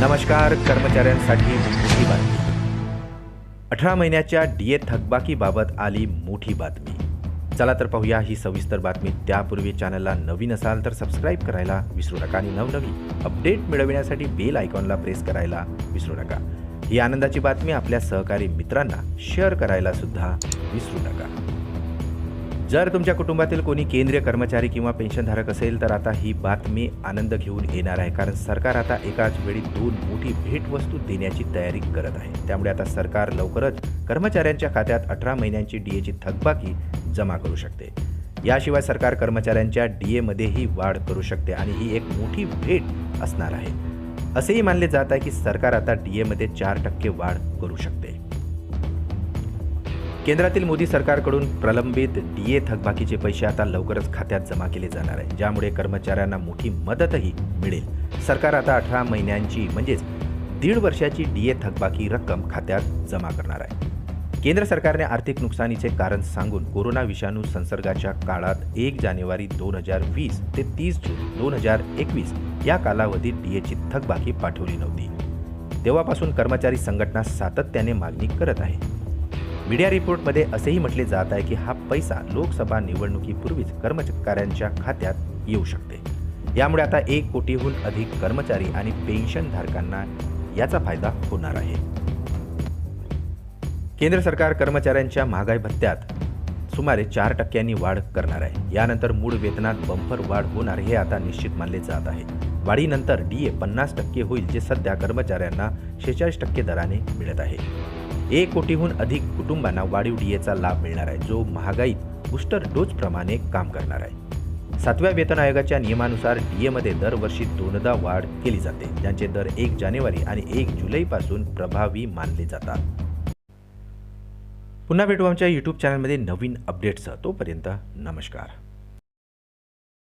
नमस्कार कर्मचाऱ्यांसाठी मोठी बातमी. अठरा महिन्याच्या डी ए थकबाकीबाबत आली मोठी बातमी. चला तर पाहूया ही सविस्तर बातमी. त्यापूर्वी चॅनलला नवीन असाल तर सबस्क्राईब करायला विसरू नका आणि नवनवीन अपडेट मिळविण्यासाठी बेल आयकॉनला प्रेस करायला विसरू नका. ही आनंदाची बातमी आपल्या सहकारी मित्रांना शेअर करायला सुद्धा विसरू नका. जर तुमच्या कुटुंबातील कोणी केंद्रीय कर्मचारी किंवा पेन्शनधारक असेल तर आता ही बातमी आनंद घेऊन येणार आहे कारण सरकार आता एकाच वेळी दोन मोठी भेटवस्तू देण्याची तयारी करत आहे. त्यामुळे आता सरकार लवकरच कर्मचाऱ्यांच्या खात्यात अठरा महिन्यांची डीएची थकबाकी जमा करू शकते. याशिवाय सरकार कर्मचाऱ्यांच्या डीएमध्येही वाढ करू शकते आणि ही एक मोठी भेट असणार आहे. असेही मानले जात आहे की सरकार आता डीएमध्ये चार टक्के वाढ करू शकते. केंद्रातील मोदी सरकारकडून प्रलंबित डीए थकबाकीचे पैसे आता लवकरच खात्यात जमा केले जाणार आहे. ज्यामुळे कर्मचाऱ्यांना मोठी मदतही मिळेल. सरकार आता अठरा महिन्यांची म्हणजेच दीड वर्षाची डीए थकबाकी रक्कम खात्यात जमा करणार आहे. केंद्र सरकारने आर्थिक नुकसानीचे कारण सांगून कोरोना विषाणू संसर्गाच्या काळात एक जानेवारी दोन हजार वीस ते तीस जून दोन हजार एकवीस या कालावधीत डीएची थकबाकी पाठवली नव्हती. तेव्हापासून कर्मचारी संघटना सातत्याने मागणी करत आहे. मीडिया रिपोर्टमध्ये असेही म्हटले जात आहे की हा पैसा लोकसभा निवडणुकीपूर्वीच कर्मचाऱ्यांच्या खात्यात येऊ शकते. यामुळे आता एक कोटीहून अधिक कर्मचारी आणि पेन्शनधारकांना याचा फायदा होणार आहे. केंद्र सरकार कर्मचाऱ्यांच्या महागाई भत्त्यात सुमारे चार टक्क्यांनी वाढ करणार आहे. यानंतर मूळ वेतनात बंपर वाढ होणार हे आता निश्चित मानले जात आहे. वाढीनंतर डी ए पन्नास टक्के होईल जे सध्या कर्मचाऱ्यांना शेहेचाळीस टक्के दराने मिळत आहे. एक कोटीहून अधिक कुटुंबांना वाढीव डीएचा लाभ मिळणार आहे. जो महागाईत बूस्टर डोजप्रमाणे काम करणार आहे. सातव्या वेतन आयोगाच्या नियमानुसार डीएमध्ये दरवर्षी दोनदा वाढ केली जाते. ज्यांचे दर एक जानेवारी आणि एक जुलैपासून प्रभावी मानले जातात. पुन्हा भेटू आमच्या यूट्यूब चॅनलमध्ये नवीन अपडेट्स तोपर्यंत नमस्कार.